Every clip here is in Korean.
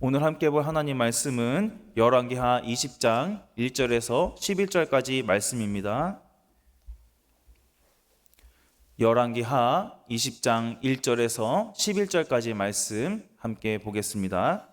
오늘 함께 볼 하나님 말씀은 열왕기하 20장 1절에서 11절까지 말씀입니다. 열왕기하 20장 1절에서 11절까지 말씀 함께 보겠습니다.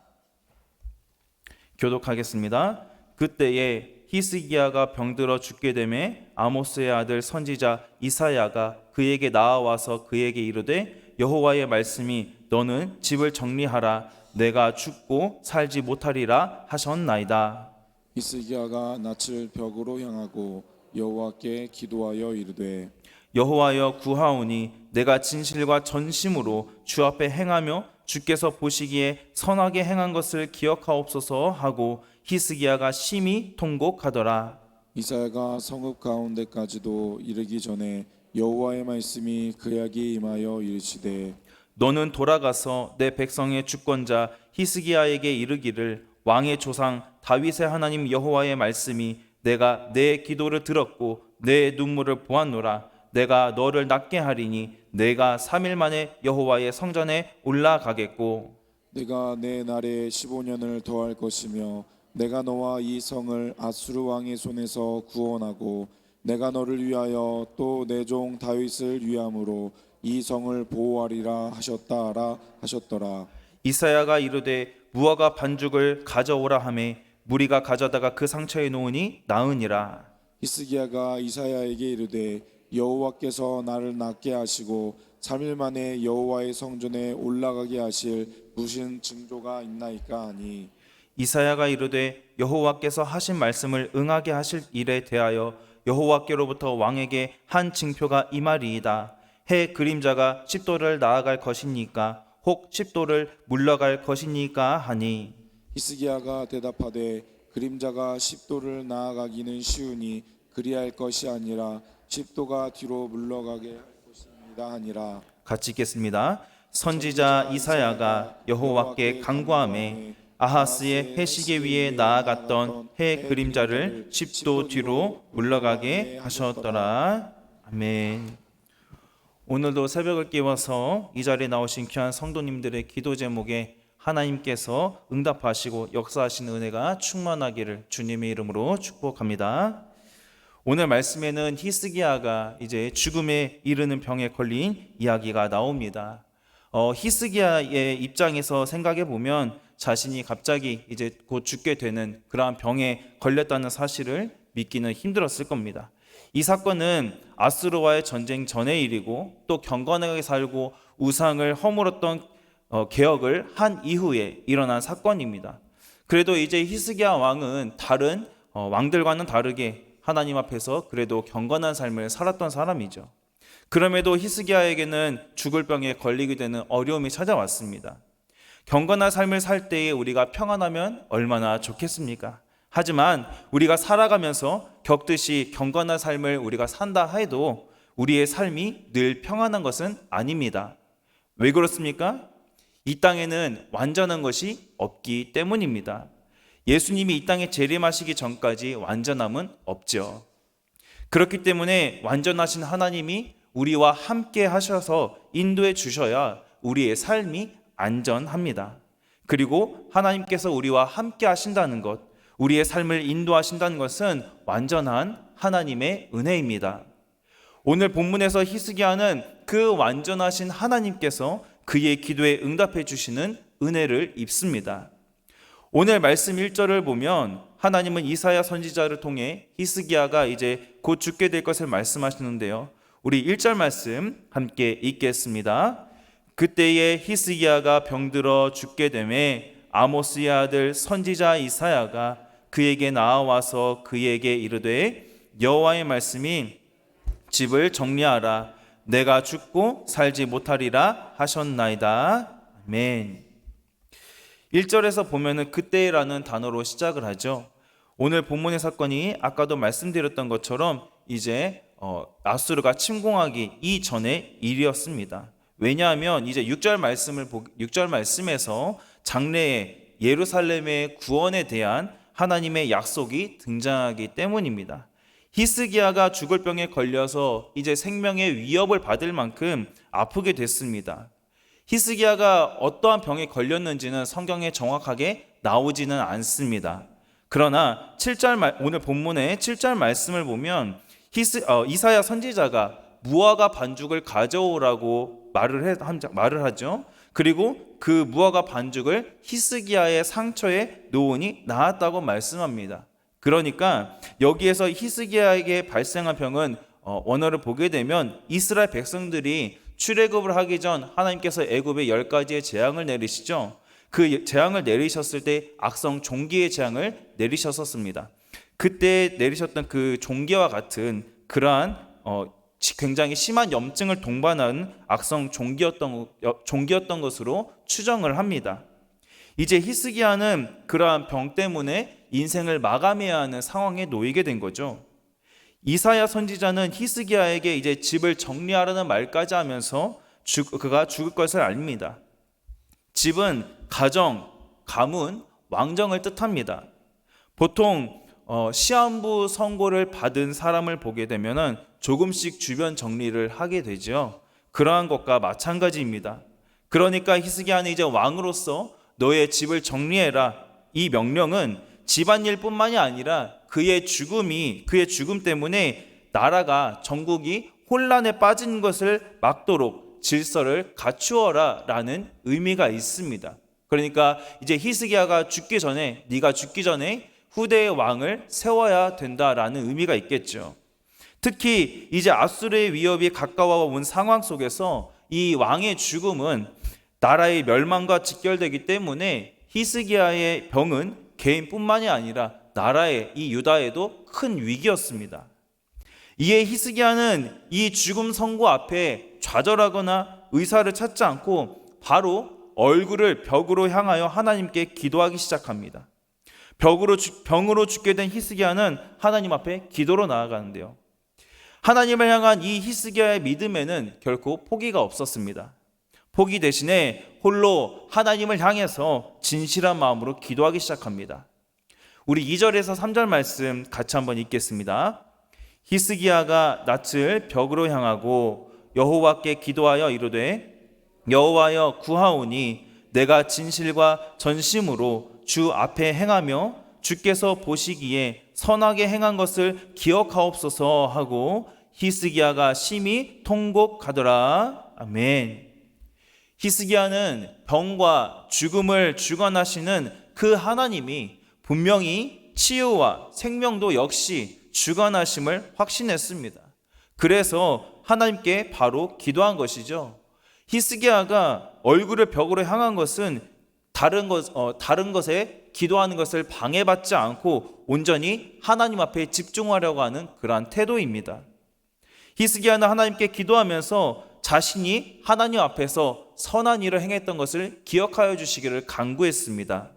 교독하겠습니다. 그때에 히스기야가 병들어 죽게 되매 아모스의 아들 선지자 이사야가 그에게 나아와서 그에게 이르되 여호와의 말씀이 너는 집을 정리하라 내가 죽고 살지 못하리라 하셨나이다. 이스기야가 낯을 벽으로 향하고 여호와께 기도하여 이르되 여호와여 구하오니 내가 진실과 전심으로 주 앞에 행하며 주께서 보시기에 선하게 행한 것을 기억하옵소서 하고 히스기야가 심히 통곡하더라. 이사야가 성읍 가운데까지도 이르기 전에 여호와의 말씀이 그에게 임하여 이르시되 너는 돌아가서 내 백성의 주권자 히스기야에게 이르기를 왕의 조상 다윗의 하나님 여호와의 말씀이 내가 내 기도를 들었고 내 눈물을 보았노라. 내가 너를 낫게 하리니 내가 3일 만에 여호와의 성전에 올라가겠고. 내가 내 날에 15년을 더할 것이며 내가 너와 이 성을 아수르 왕의 손에서 구원하고 내가 너를 위하여 또 내 종 다윗을 위함으로 이 성을 보호하리라 하셨다라 하셨더라. 이사야가 이르되 무화과 반죽을 가져오라 하매 무리가 가져다가 그 상처에 놓으니 나으니라. 히스기야가 이사야에게 이르되 여호와께서 나를 낫게 하시고 3일 만에 여호와의 성전에 올라가게 하실 무슨 징조가 있나이까 하니. 이사야가 이르되 여호와께서 하신 말씀을 응하게 하실 일에 대하여 여호와께로부터 왕에게 한 징표가 이 말이이다. 해 그림자가 십도를 나아갈 것이니까 혹 십도를 물러갈 것이니까 하니 히스기야가 대답하되 그림자가 십도를 나아가기는 쉬우니 그리할 것이 아니라 십도가 뒤로 물러가게 할 것입니다 하니라 같이 읽겠습니다. 선지자 이사야가 여호와께 간구함에 아하스의 해시계 위에 나아갔던 해 그림자를 십도 뒤로 물러가게 하셨더라. 아멘. 오늘도 새벽을 깨워서 이 자리에 나오신 귀한 성도님들의 기도 제목에 하나님께서 응답하시고 역사하시는 은혜가 충만하기를 주님의 이름으로 축복합니다. 오늘 말씀에는 히스기야가 이제 죽음에 이르는 병에 걸린 이야기가 나옵니다. 어, 히스기야의 입장에서 생각해 보면 자신이 갑자기 이제 곧 죽게 되는 그러한 병에 걸렸다는 사실을 믿기는 힘들었을 겁니다. 이 사건은 아수르와의 전쟁 전의 일이고 또 경건하게 살고 우상을 허물었던 어, 개혁을 한 이후에 일어난 사건입니다. 그래도 이제 히스기야 왕은 다른 어, 왕들과는 다르게 하나님 앞에서 그래도 경건한 삶을 살았던 사람이죠. 그럼에도 히스기야에게는 죽을 병에 걸리게 되는 어려움이 찾아왔습니다. 경건한 삶을 살 때에 우리가 평안하면 얼마나 좋겠습니까? 하지만 우리가 살아가면서 겪듯이 경건한 삶을 우리가 산다 해도 우리의 삶이 늘 평안한 것은 아닙니다. 왜 그렇습니까? 이 땅에는 완전한 것이 없기 때문입니다. 예수님이 이 땅에 재림하시기 전까지 완전함은 없죠. 그렇기 때문에 완전하신 하나님이 우리와 함께 하셔서 인도해 주셔야 우리의 삶이 안전합니다. 그리고 하나님께서 우리와 함께 하신다는 것, 우리의 삶을 인도하신다는 것은 완전한 하나님의 은혜입니다. 오늘 본문에서 히스기야는 그 완전하신 하나님께서 그의 기도에 응답해 주시는 은혜를 입습니다. 오늘 말씀 1절을 보면 하나님은 이사야 선지자를 통해 히스기야가 이제 곧 죽게 될 것을 말씀하시는데요. 우리 1절 말씀 함께 읽겠습니다. 그때에 히스기야가 병들어 죽게 되매 아모스의 아들 선지자 이사야가 그에게 나와서 그에게 이르되 여호와의 말씀이 집을 정리하라 내가 죽고 살지 못하리라 하셨나이다. 아멘. 1절에서 보면은 그때라는 단어로 시작을 하죠. 오늘 본문의 사건이 아까도 말씀드렸던 것처럼 이제 어, 아수르가 침공하기 이전의 일이었습니다. 왜냐하면 이제 6절 말씀을 6절 말씀에서 장래의 예루살렘의 구원에 대한 하나님의 약속이 등장하기 때문입니다. 히스기야가 죽을 병에 걸려서 이제 생명의 위협을 받을 만큼 아프게 됐습니다. 히스기야가 어떠한 병에 걸렸는지는 성경에 정확하게 나오지는 않습니다. 그러나 7절 말, 오늘 본문의 7절 말씀을 보면 히스, 어, 이사야 선지자가 무화과 반죽을 가져오라고 말을 해, 한- 말을 하죠. 그리고 그 무화과 반죽을 히스기야의 상처에 놓으니 나았다고 말씀합니다. 그러니까 여기에서 히스기야에게 발생한 병은 어, 원어를 보게 되면 이스라엘 백성들이 출애굽을 하기 전 하나님께서 애굽에 열 가지의 재앙을 내리시죠. 그 재앙을 내리셨을 때 악성 종기의 재앙을 내리셨었습니다. 그때 내리셨던 그 종기와 같은 그러한 어, 지- 굉장히 심한 염증을 동반한 악성 종기였던, 여- 종기였던 것으로 추정을 합니다. 이제 히스기야는 그러한 병 때문에 인생을 마감해야 하는 상황에 놓이게 된 거죠. 이사야 선지자는 히스기야에게 이제 집을 정리하라는 말까지 하면서 죽- 그가 죽을 것을 알립니다. 집은 가정, 가문, 왕정을 뜻합니다. 보통 어, 시한부 선고를 받은 사람을 보게 되면은 조금씩 주변 정리를 하게 되죠. 그러한 것과 마찬가지입니다. 그러니까 히스기야는 이제 왕으로서 너의 집을 정리해라. 이 명령은 집안일뿐만이 아니라 그의 죽음이 그의 죽음 때문에 나라가 전국이 혼란에 빠진 것을 막도록 질서를 갖추어라라는 의미가 있습니다. 그러니까 이제 히스기야가 죽기 전에 네가 죽기 전에 후대의 왕을 세워야 된다라는 의미가 있겠죠. 특히 이제 아수르의 위협이 가까워 온 상황 속에서 이 왕의 죽음은 나라의 멸망과 직결되기 때문에 히스기야의 병은 개인뿐만이 아니라 나라의 이 유다에도 큰 위기였습니다. 이에 히스기야는 이 죽음 선고 앞에 좌절하거나 의사를 찾지 않고 바로 얼굴을 벽으로 향하여 하나님께 기도하기 시작합니다. 벽으로 죽- 병으로 죽게 된 히스기야는 하나님 앞에 기도로 나아가는데요. 하나님을 향한 이 히스기야의 믿음에는 결코 포기가 없었습니다. 포기 대신에 홀로 하나님을 향해서 진실한 마음으로 기도하기 시작합니다. 우리 2절에서 3절 말씀 같이 한번 읽겠습니다. 히스기야가 낯을 벽으로 향하고 여호와께 기도하여 이르되 여호와여 구하오니 내가 진실과 전심으로 주 앞에 행하며 주께서 보시기에 선하게 행한 것을 기억하옵소서 하고 히스기야가 심히 통곡하더라 아멘. 히스기야는 병과 죽음을 주관하시는 그 하나님이 분명히 치유와 생명도 역시 주관하심을 확신했습니다. 그래서 하나님께 바로 기도한 것이죠. 히스기야가 얼굴을 벽으로 향한 것은 다른 것 어, 다른 것에 기도하는 것을 방해받지 않고 온전히 하나님 앞에 집중하려고 하는 그러한 태도입니다. 히스기야는 하나님께 기도하면서 자신이 하나님 앞에서 선한 일을 행했던 것을 기억하여 주시기를 간구했습니다.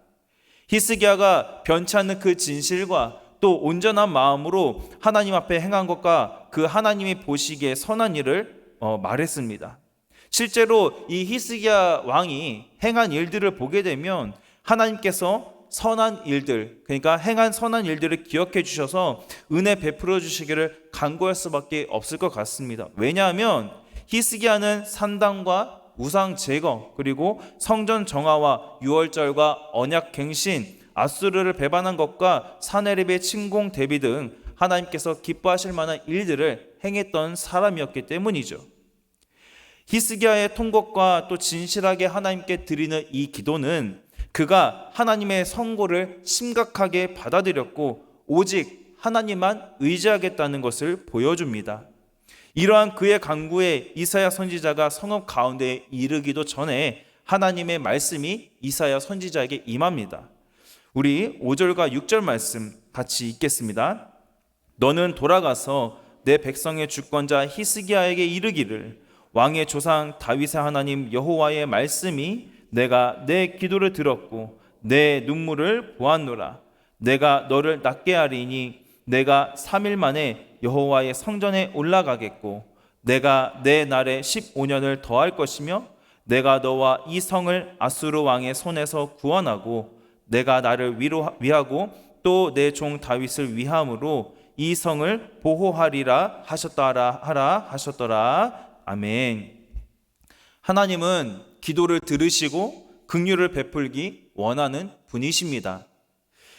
히스기야가 변치 않는 그 진실과 또 온전한 마음으로 하나님 앞에 행한 것과 그 하나님이 보시기에 선한 일을 어, 말했습니다. 실제로 이 히스기야 왕이 행한 일들을 보게 되면 하나님께서 선한 일들, 그러니까 행한 선한 일들을 기억해 주셔서 은혜 베풀어 주시기를 간구할 수밖에 없을 것 같습니다. 왜냐하면 히스기야는 산당과 우상 제거 그리고 성전 정화와 유월절과 언약 갱신 아수르를 배반한 것과 사내립의 침공 대비 등 하나님께서 기뻐하실 만한 일들을 행했던 사람이었기 때문이죠. 히스기야의 통곡과 또 진실하게 하나님께 드리는 이 기도는 그가 하나님의 선고를 심각하게 받아들였고 오직 하나님만 의지하겠다는 것을 보여줍니다. 이러한 그의 강구에 이사야 선지자가 성읍 가운데 이르기도 전에 하나님의 말씀이 이사야 선지자에게 임합니다. 우리 5절과 6절 말씀 같이 읽겠습니다. 너는 돌아가서 내 백성의 주권자 히스기야에게 이르기를 왕의 조상 다윗의 하나님 여호와의 말씀이 내가 내 기도를 들었고 내 눈물을 보았노라. 내가 너를 낫게 하리니 내가 3일 만에 여호와의 성전에 올라가겠고 내가 내 날에 15년을 더할 것이며 내가 너와 이 성을 아수르 왕의 손에서 구원하고 내가 나를 위로 위하고 또 내 종 다윗을 위함으로 이 성을 보호하리라 하셨더라 하라 하셨더라 아멘. 하나님은 기도를 들으시고 긍휼을 베풀기 원하는 분이십니다.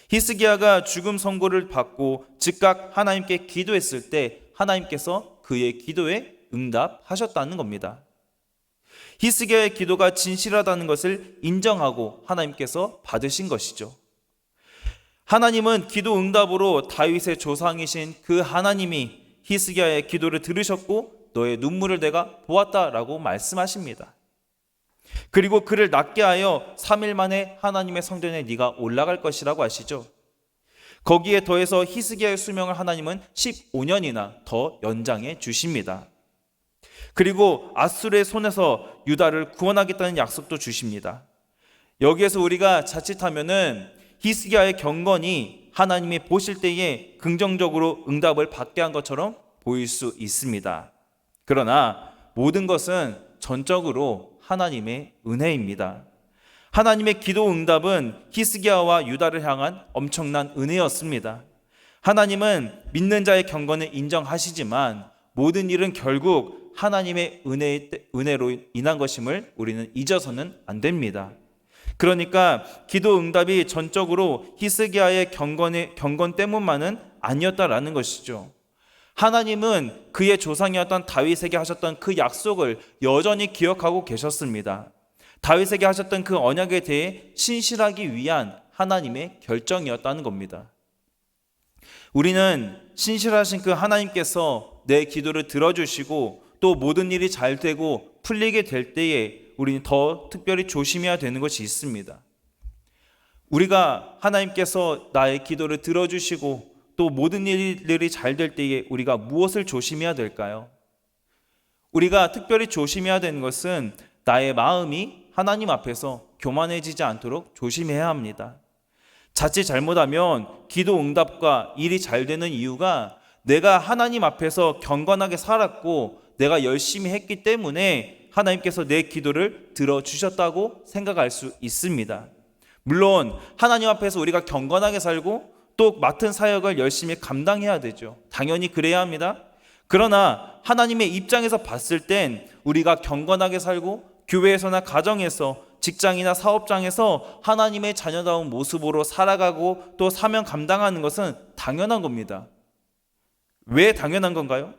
히스기야가 죽음 선고를 받고 즉각 하나님께 기도했을 때 하나님께서 그의 기도에 응답하셨다는 겁니다. 히스기야의 기도가 진실하다는 것을 인정하고 하나님께서 받으신 것이죠. 하나님은 기도 응답으로 다윗의 조상이신 그 하나님이 히스기야의 기도를 들으셨고 너의 눈물을 내가 보았다라고 말씀하십니다. 그리고 그를 낫게 하여 3일 만에 하나님의 성전에 네가 올라갈 것이라고 하시죠. 거기에 더해서 히스기야의 수명을 하나님은 15년이나 더 연장해 주십니다. 그리고 아수르의 손에서 유다를 구원하겠다는 약속도 주십니다. 여기에서 우리가 자칫하면은 히스기야의 경건이 하나님이 보실 때에 긍정적으로 응답을 받게 한 것처럼 보일 수 있습니다. 그러나 모든 것은 전적으로 하나님의 은혜입니다. 하나님의 기도 응답은 히스기야와 유다를 향한 엄청난 은혜였습니다. 하나님은 믿는 자의 경건을 인정하시지만 모든 일은 결국 하나님의 은혜, 은혜로 인한 것임을 우리는 잊어서는 안 됩니다. 그러니까 기도 응답이 전적으로 히스기야의 경건의 경건 때문만은 아니었다라는 것이죠. 하나님은 그의 조상이었던 다윗에게 하셨던 그 약속을 여전히 기억하고 계셨습니다. 다윗에게 하셨던 그 언약에 대해 신실하기 위한 하나님의 결정이었다는 겁니다. 우리는 신실하신 그 하나님께서 내 기도를 들어주시고 또 모든 일이 잘 되고 풀리게 될 때에 우리는 더 특별히 조심해야 되는 것이 있습니다. 우리가 하나님께서 나의 기도를 들어주시고 또 모든 일들이 잘 될 때에 우리가 무엇을 조심해야 될까요? 우리가 특별히 조심해야 되는 것은 나의 마음이 하나님 앞에서 교만해지지 않도록 조심해야 합니다. 자칫 잘못하면 기도 응답과 일이 잘 되는 이유가 내가 하나님 앞에서 경건하게 살았고 내가 열심히 했기 때문에 하나님께서 내 기도를 들어주셨다고 생각할 수 있습니다. 물론 하나님 앞에서 우리가 경건하게 살고 또 맡은 사역을 열심히 감당해야 되죠. 당연히 그래야 합니다. 그러나 하나님의 입장에서 봤을 땐 우리가 경건하게 살고 교회에서나 가정에서 직장이나 사업장에서 하나님의 자녀다운 모습으로 살아가고 또 사명 감당하는 것은 당연한 겁니다. 왜 당연한 건가요?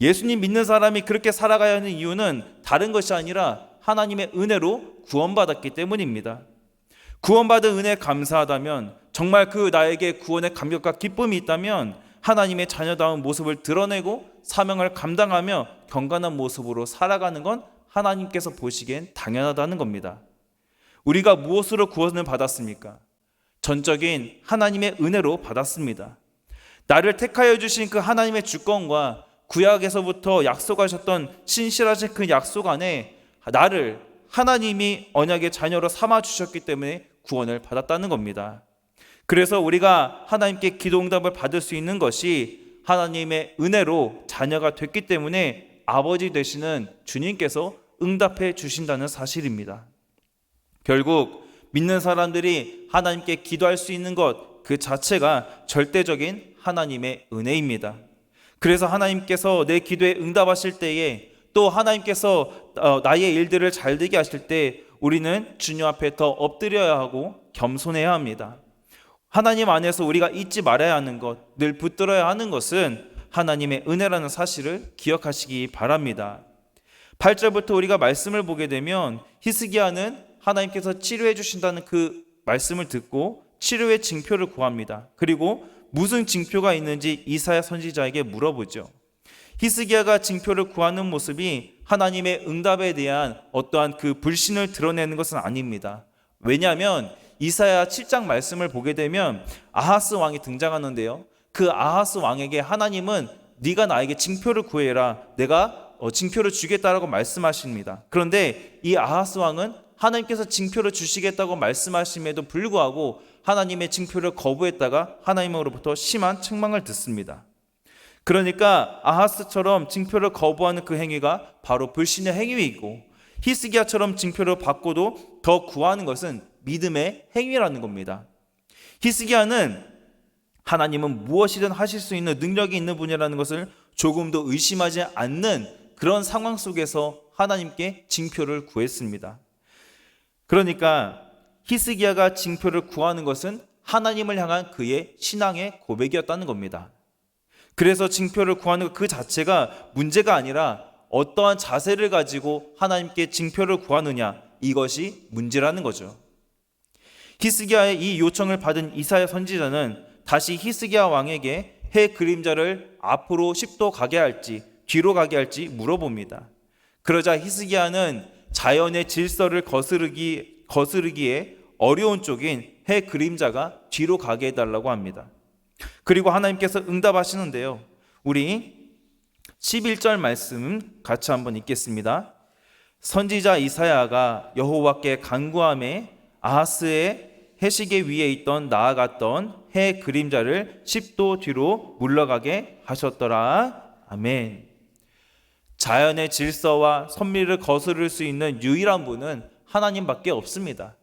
예수님 믿는 사람이 그렇게 살아가야 하는 이유는 다른 것이 아니라 하나님의 은혜로 구원받았기 때문입니다. 구원받은 은혜 감사하다면 정말 그 나에게 구원의 감격과 기쁨이 있다면 하나님의 자녀다운 모습을 드러내고 사명을 감당하며 경건한 모습으로 살아가는 건 하나님께서 보시기엔 당연하다는 겁니다. 우리가 무엇으로 구원을 받았습니까? 전적인 하나님의 은혜로 받았습니다. 나를 택하여 주신 그 하나님의 주권과 구약에서부터 약속하셨던 신실하신 그 약속 안에 나를 하나님이 언약의 자녀로 삼아 주셨기 때문에 구원을 받았다는 겁니다. 그래서 우리가 하나님께 기도 응답을 받을 수 있는 것이 하나님의 은혜로 자녀가 됐기 때문에 아버지 되시는 주님께서 응답해 주신다는 사실입니다. 결국 믿는 사람들이 하나님께 기도할 수 있는 것 그 자체가 절대적인 하나님의 은혜입니다. 그래서 하나님께서 내 기도에 응답하실 때에 또 하나님께서 어, 나의 일들을 잘 되게 하실 때 우리는 주님 앞에 더 엎드려야 하고 겸손해야 합니다. 하나님 안에서 우리가 잊지 말아야 하는 것, 늘 붙들어야 하는 것은 하나님의 은혜라는 사실을 기억하시기 바랍니다. 8절부터 우리가 말씀을 보게 되면 히스기야는 하나님께서 치료해 주신다는 그 말씀을 듣고 치료의 징표를 구합니다. 그리고 무슨 징표가 있는지 이사야 선지자에게 물어보죠. 히스기야가 징표를 구하는 모습이 하나님의 응답에 대한 어떠한 그 불신을 드러내는 것은 아닙니다. 왜냐하면 이사야 7장 말씀을 보게 되면 아하스 왕이 등장하는데요. 그 아하스 왕에게 하나님은 네가 나에게 징표를 구해라. 내가 어, 징표를 주겠다라고 말씀하십니다. 그런데 이 아하스 왕은 하나님께서 징표를 주시겠다고 말씀하심에도 불구하고 하나님의 징표를 거부했다가 하나님으로부터 심한 책망을 듣습니다. 그러니까 아하스처럼 징표를 거부하는 그 행위가 바로 불신의 행위이고 히스기야처럼 징표를 받고도 더 구하는 것은 믿음의 행위라는 겁니다. 히스기야는 하나님은 무엇이든 하실 수 있는 능력이 있는 분이라는 것을 조금도 의심하지 않는 그런 상황 속에서 하나님께 징표를 구했습니다. 그러니까 히스기야가 징표를 구하는 것은 하나님을 향한 그의 신앙의 고백이었다는 겁니다. 그래서 징표를 구하는 그 자체가 문제가 아니라 어떠한 자세를 가지고 하나님께 징표를 구하느냐 이것이 문제라는 거죠. 히스기야의 이 요청을 받은 이사야 선지자는 다시 히스기야 왕에게 해 그림자를 앞으로 10도 가게 할지 뒤로 가게 할지 물어봅니다. 그러자 히스기야는 자연의 질서를 거스르기 거스르기에 어려운 쪽인 해 그림자가 뒤로 가게 해달라고 합니다. 그리고 하나님께서 응답하시는데요. 우리 11절 말씀 같이 한번 읽겠습니다. 선지자 이사야가 여호와께 간구함에 아하스의 해시계 위에 있던 나아갔던 해 그림자를 10도 뒤로 물러가게 하셨더라. 아멘. 자연의 질서와 선미를 거스를 수 있는 유일한 분은 하나님밖에 없습니다.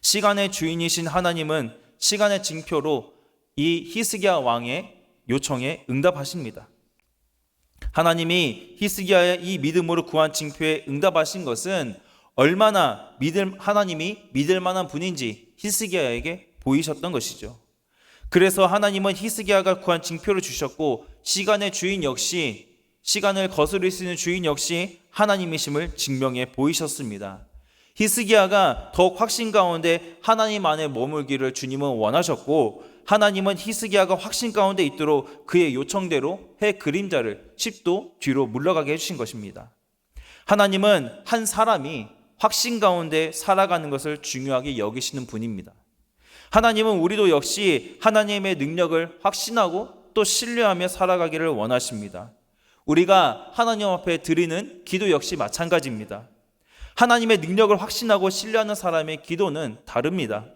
시간의 주인이신 하나님은 시간의 징표로 이 히스기야 왕의 요청에 응답하십니다. 하나님이 히스기야의 이 믿음으로 구한 징표에 응답하신 것은 얼마나 믿을 하나님이 믿을 만한 분인지 히스기야에게 보이셨던 것이죠. 그래서 하나님은 히스기야가 구한 징표를 주셨고 시간의 주인 역시 시간을 거스릴 수 있는 주인 역시 하나님이심을 증명해 보이셨습니다. 히스기야가 더욱 확신 가운데 하나님 안에 머물기를 주님은 원하셨고 하나님은 히스기야가 확신 가운데 있도록 그의 요청대로 해 그림자를 10도 뒤로 물러가게 해주신 것입니다. 하나님은 한 사람이 확신 가운데 살아가는 것을 중요하게 여기시는 분입니다. 하나님은 우리도 역시 하나님의 능력을 확신하고 또 신뢰하며 살아가기를 원하십니다. 우리가 하나님 앞에 드리는 기도 역시 마찬가지입니다. 하나님의 능력을 확신하고 신뢰하는 사람의 기도는 다릅니다.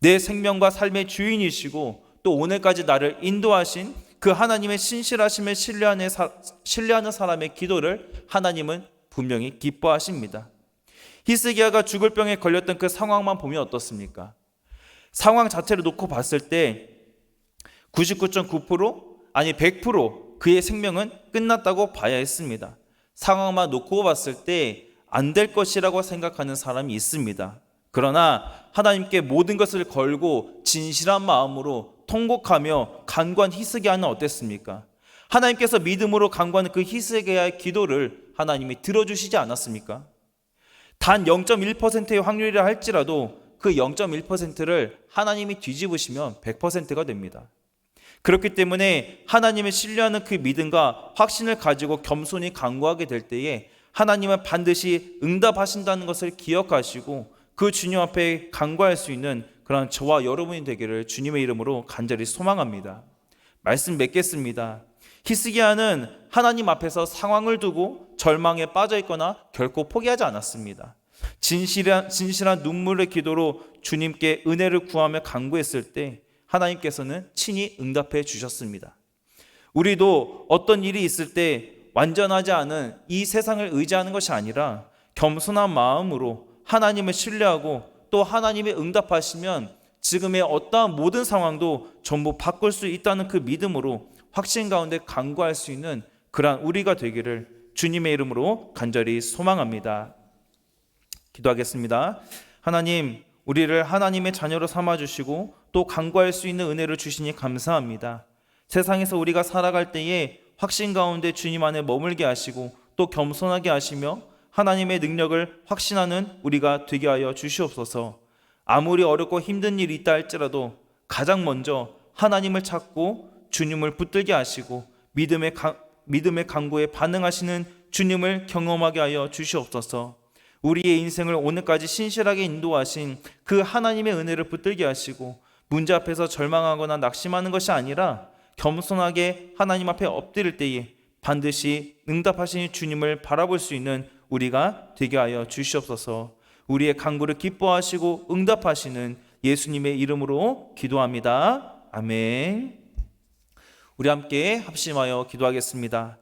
내 생명과 삶의 주인이시고 또 오늘까지 나를 인도하신 그 하나님의 신실하심을 신뢰하는, 사람의 기도를 하나님은 분명히 기뻐하십니다. 히스기야가 죽을 병에 걸렸던 그 상황만 보면 어떻습니까? 상황 자체를 놓고 봤을 때 99.9% 아니 100% 그의 생명은 끝났다고 봐야 했습니다. 상황만 놓고 봤을 때 안 될 것이라고 생각하는 사람이 있습니다. 그러나 하나님께 모든 것을 걸고 진실한 마음으로 통곡하며 간구한 히스기야는 어땠습니까? 하나님께서 믿음으로 간구하는 그 히스기야의 기도를 하나님이 들어주시지 않았습니까? 단 0.1%의 확률이라 할지라도 그 0.1%를 하나님이 뒤집으시면 100%가 됩니다. 그렇기 때문에 하나님을 신뢰하는 그 믿음과 확신을 가지고 겸손히 간구하게 될 때에 하나님은 반드시 응답하신다는 것을 기억하시고 그 주님 앞에 간구할 수 있는 그런 저와 여러분이 되기를 주님의 이름으로 간절히 소망합니다. 말씀 맺겠습니다. 히스기야는 하나님 앞에서 상황을 두고 절망에 빠져 있거나 결코 포기하지 않았습니다. 진실한 진실한 눈물의 기도로 주님께 은혜를 구하며 간구했을 때 하나님께서는 친히 응답해 주셨습니다. 우리도 어떤 일이 있을 때 완전하지 않은 이 세상을 의지하는 것이 아니라 겸손한 마음으로 하나님을 신뢰하고 또 하나님의 응답하시면 지금의 어떠한 모든 상황도 전부 바꿀 수 있다는 그 믿음으로 확신 가운데 간구할 수 있는 그러한 우리가 되기를 주님의 이름으로 간절히 소망합니다. 기도하겠습니다. 하나님, 우리를 하나님의 자녀로 삼아 주시고 또 간구할 수 있는 은혜를 주시니 감사합니다. 세상에서 우리가 살아갈 때에 확신 가운데 주님 안에 머물게 하시고 또 겸손하게 하시며 하나님의 능력을 확신하는 우리가 되게 하여 주시옵소서. 아무리 어렵고 힘든 일이 있다 할지라도 가장 먼저 하나님을 찾고 주님을 붙들게 하시고 믿음의 강, 믿음의 강구에 반응하시는 주님을 경험하게 하여 주시옵소서. 우리의 인생을 오늘까지 신실하게 인도하신 그 하나님의 은혜를 붙들게 하시고 문제 앞에서 절망하거나 낙심하는 것이 아니라 겸손하게 하나님 앞에 엎드릴 때에 반드시 응답하신 주님을 바라볼 수 있는 우리가 되게 하여 주시옵소서. 우리의 간구를 기뻐하시고 응답하시는 예수님의 이름으로 기도합니다. 아멘. 우리 함께 합심하여 기도하겠습니다.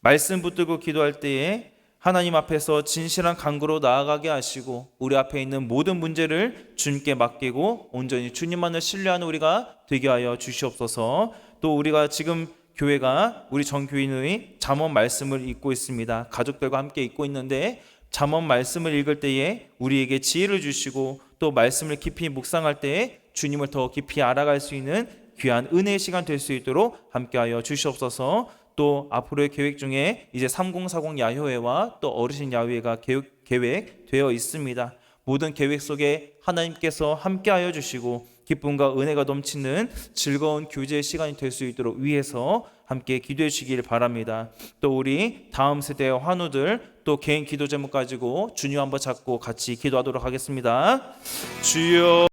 말씀 붙들고 기도할 때에 하나님 앞에서 진실한 간구로 나아가게 하시고 우리 앞에 있는 모든 문제를 주님께 맡기고 온전히 주님만을 신뢰하는 우리가 되게 하여 주시옵소서. 또 우리가 지금 교회가 우리 전교인의 잠언 말씀을 읽고 있습니다. 가족들과 함께 읽고 있는데 잠언 말씀을 읽을 때에 우리에게 지혜를 주시고 또 말씀을 깊이 묵상할 때에 주님을 더 깊이 알아갈 수 있는 귀한 은혜의 시간 될 수 있도록 함께하여 주시옵소서. 또 앞으로의 계획 중에 이제 3040 야효회와 또 어르신 야효회가 계획, 계획 되어 있습니다. 모든 계획 속에 하나님께서 함께하여 주시고 기쁨과 은혜가 넘치는 즐거운 교제의 시간이 될 수 있도록 위해서 함께 기도해 주시길 바랍니다. 또 우리 다음 세대의 환우들 또 개인 기도 제목 가지고 주님 한번 잡고 같이 기도하도록 하겠습니다. 주여